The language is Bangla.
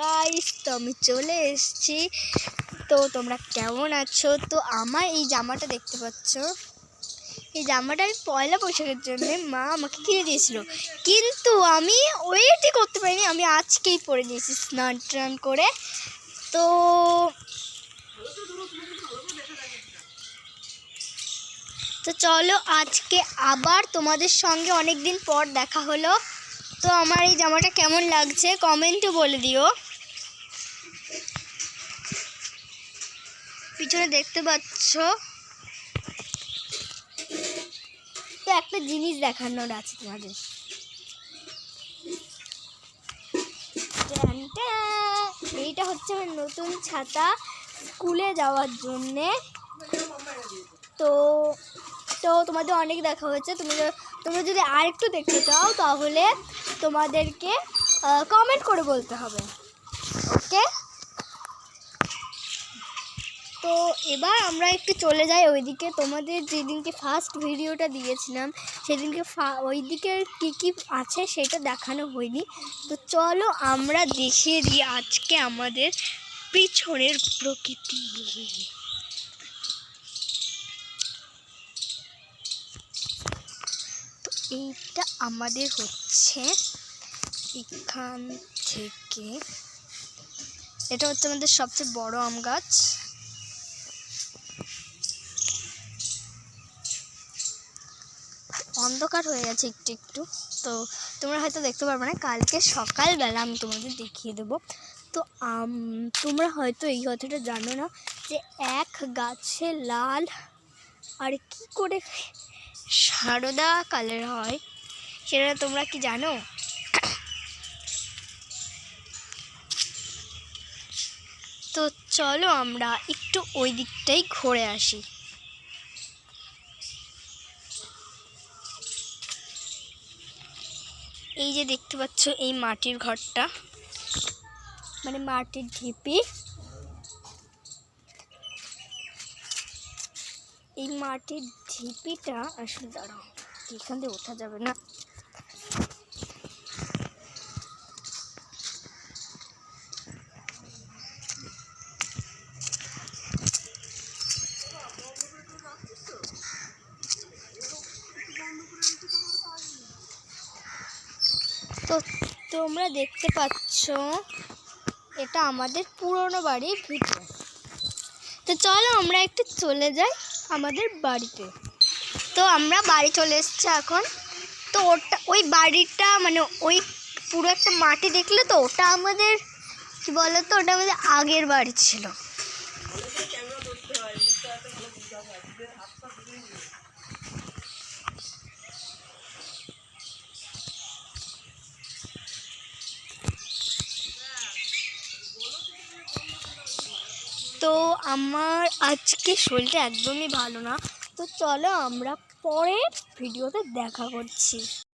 গাইস তো আমি চলে এসেছি। তো তোমরা কেমন আছো? তো আমার এই জামাটা দেখতে পাচ্ছ। এই জামাটা আমি পয়লা বৈশাখের জন্য মা আমাকে কিনে দিয়েছিল। কিন্তু আমি ওয়েটই করতে পারিনি, আমি আজকেই পরে নিয়েছি স্নান টান করে। তো তো চলো আজকে আবার তোমাদের সঙ্গে অনেক দিন পর দেখা হলো। তো আমার এই জামাটা কেমন লাগছে? কমেন্টও বলে দিও। পিছনে দেখতে পাচ্ছ? তো একটা জিনিস দেখানোর আছে তোমাদের। এইটা হচ্ছে আমার নতুন ছাতা স্কুলে যাওয়ার জন্যে। তো তো তোমাদের অনেক দেখা হয়েছে। তুমি তোমরা যদি আরেকটু দেখতে চাও, তাহলে তোমাদেরকে কমেন্ট করে বলতে হবে। ওকে তো এবার আমরা একটু চলে যাই ওইদিকে। তোমাদের যেদিনকে ফার্স্ট ভিডিওটা দিয়েছিলাম, সেদিনকে ফা- ওইদিকে কী কী আছে সেটা দেখানো হয়নি। তো চলো আমরা দেখিয়ে দিই আজকে আমাদের পিছনের প্রকৃতি। তো এইটা আমাদের হচ্ছে এখান থেকে। এটা হচ্ছে আমাদের সবচেয়ে বড় আম গাছ। অন্ধকার হয়ে গেছে একটু একটু। তো তোমরা হয়তো দেখতে পারবে না, কালকে সকালবেলা আমি তোমাদের দেখিয়ে দেবো। তো তোমরা হয়তো এই কথাটা জানো না যে এক গাছে লাল, আর কি করে সারদা কালার হয়, সেটা তোমরা কি জানো? তো চলো আমরা একটু ওই দিকটাই ঘুরে আসি। এই যে দেখতে পাচ্ছ এই মাটির ঘরটা। মানে মাটির ঢিপি। এই মাটির ঢিপিটা, আসলে দাঁড়াও, এখান দিয়ে ওঠা যাবে না। তো তোমরা দেখতে পাচ্ছ, এটা আমাদের পুরনো বাড়ির ভিতরে। তো চলো আমরা একটু চলে যাই আমাদের বাড়িতে। তো আমরা বাড়ি চলে এসেছি এখন। তো ওটা, ওই বাড়িটা মানে ওই পুরো একটা মাটি দেখলে তো ওটা আমাদের, কি বলো তো ওটা আমাদের আগের বাড়ি ছিল। তো আমার আজকে শরীরটা একদমই ভালো না। তো চলো আমরা পরে ভিডিওতে দেখা করছি।